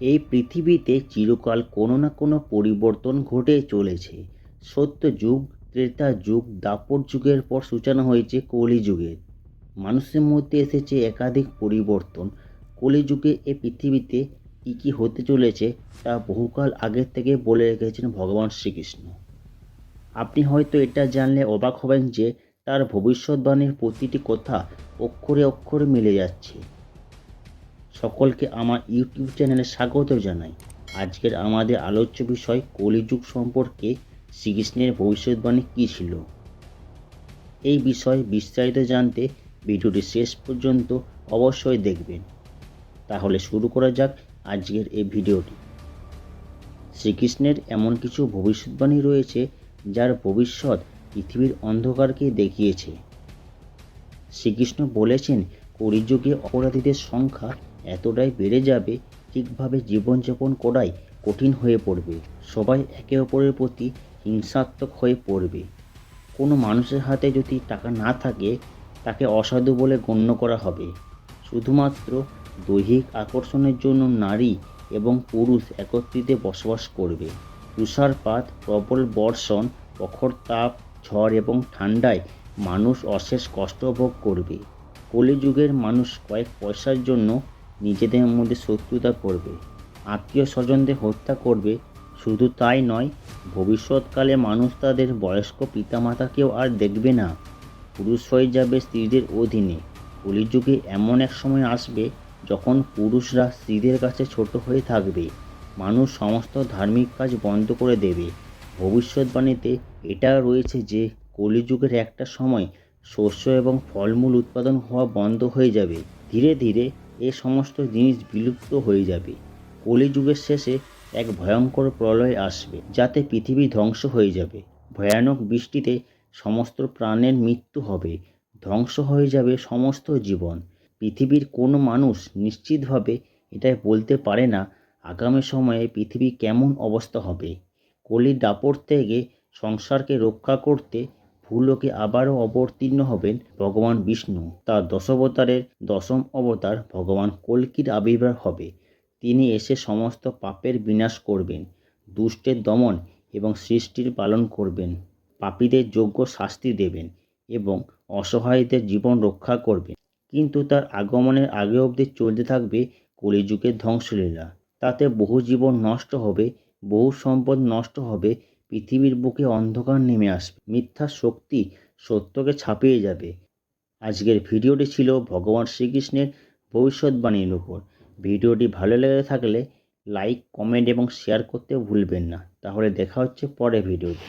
এই পৃথিবীতে চিরকাল কোনো না কোনো পরিবর্তন ঘটে চলেছে। সত্য যুগ, ত্রেতা যুগ দাপর যুগের পর সূচনা হয়েছে কলিযুগের মানুষের মধ্যে এসেছে একাধিক পরিবর্তন। কলিযুগে এ পৃথিবীতে কী কী হতে চলেছে তা বহুকাল আগের থেকে বলে রেখেছেন ভগবান শ্রীকৃষ্ণ। আপনি হয়তো এটা জানলে অবাক হবেন যে তার ভবিষ্যৎবাণীর প্রতিটি কথা অক্ষরে অক্ষরে মিলে যাচ্ছে। সকলকে আমার ইউটিউব চ্যানেলে স্বাগত জানাই। আজকের আমাদের আলোচ্য বিষয় কলিযুগ সম্পর্কে শ্রীকৃষ্ণের ভবিষ্যৎবাণী কী ছিল? এই বিষয়ে বিস্তারিত জানতে ভিডিওটি শেষ পর্যন্ত অবশ্যই দেখবেন। তাহলে শুরু করা যাক আজকের এই ভিডিওটি। শ্রীকৃষ্ণের এমন কিছু ভবিষ্যৎবাণী রয়েছে যার ভবিষ্যৎ পৃথিবীর অন্ধকারকে দেখিয়েছে। শ্রীকৃষ্ণ বলেছেন, কলিযুগে অপরাধীদের সংখ্যা এতটাই বেড়ে যাবে ঠিকভাবে জীবনযাপন করাই কঠিন হয়ে পড়বে। সবাই একে অপরের প্রতি হিংসাত্মক হয়ে পড়বে। কোনো মানুষের হাতে যদি টাকা না থাকে, তাকে অসাধু বলে গণ্য করা হবে। শুধুমাত্র দৈহিক আকর্ষণের জন্য নারী এবং পুরুষ একত্রিতে বসবাস করবে। তুষারপাত, প্রবল বর্ষণ, প্রখর তাপ, ঝড় এবং ঠান্ডায় মানুষ অশেষ কষ্ট ভোগ করবে। কলিযুগের মানুষ কয়েক পয়সার জন্য নিজেদের মধ্যে শত্রুতা করবে। আত্মীয় স্বজনদের হত্যা করবে। শুধু তাই নয়, ভবিষ্যৎকালে মানুষ তাদের বয়স্ক পিতামাতাকেও আর দেখবে না। পুরুষ হয়ে যাবে স্ত্রীদের অধীনে। কলিযুগে এমন এক সময় আসবে যখন পুরুষরা স্ত্রীদের কাছে ছোট হয়ে থাকবে। মানুষ সমস্ত ধার্মিক কাজ বন্ধ করে দেবে। ভবিষ্যৎবাণীতে এটা রয়েছে যে, কলিযুগের একটা সময় শস্য এবং ফলমূল উৎপাদন হওয়া বন্ধ হয়ে যাবে। ধীরে ধীরে এ সমস্ত জিনিস বিলুপ্ত হয়ে যাবে। কলিযুগের শেষে এক ভয়ঙ্কর প্রলয় আসবে, যাতে পৃথিবী ধ্বংস হয়ে যাবে। ভয়ানক বৃষ্টিতে সমস্ত প্রাণের মৃত্যু হবে, ধ্বংস হয়ে যাবে সমস্ত জীবন। পৃথিবীর কোনো মানুষ নিশ্চিতভাবে এটাই বলতে পারে না, আগামী সময়ে পৃথিবী কেমন অবস্থা হবে। কলির দাপট থেকে সংসারকে রক্ষা করতে ভূলোকে আবারও অবতীর্ণ হবেন ভগবান বিষ্ণু। তার দশাবতারের দশম অবতার ভগবান কল্কির আবির্ভাব হবে। তিনি এসে সমস্ত পাপের বিনাশ করবেন, দুষ্টের দমন এবং সৃষ্টির পালন করবেন, পাপীদের যোগ্য শাস্তি দেবেন এবং অসহায়দের জীবন রক্ষা করবেন। কিন্তু তার আগমনের আগে অবধি চলতে থাকবে কলিযুগের ধ্বংসলীলা। তাতে বহু জীবন নষ্ট হবে, বহু সম্পদ নষ্ট হবে পৃথিবীর বুকে অন্ধকার নেমে আসবে। মিথ্যা শক্তি সত্যকে ছাপিয়ে যাবে। আজকের ভিডিওটি ছিল ভগবান শ্রীকৃষ্ণের ভবিষ্যৎবাণীর উপর। ভিডিওটি ভালো লেগে থাকলে লাইক, কমেন্ট এবং শেয়ার করতে ভুলবেন না। তাহলে দেখা হচ্ছে পরে ভিডিওতে।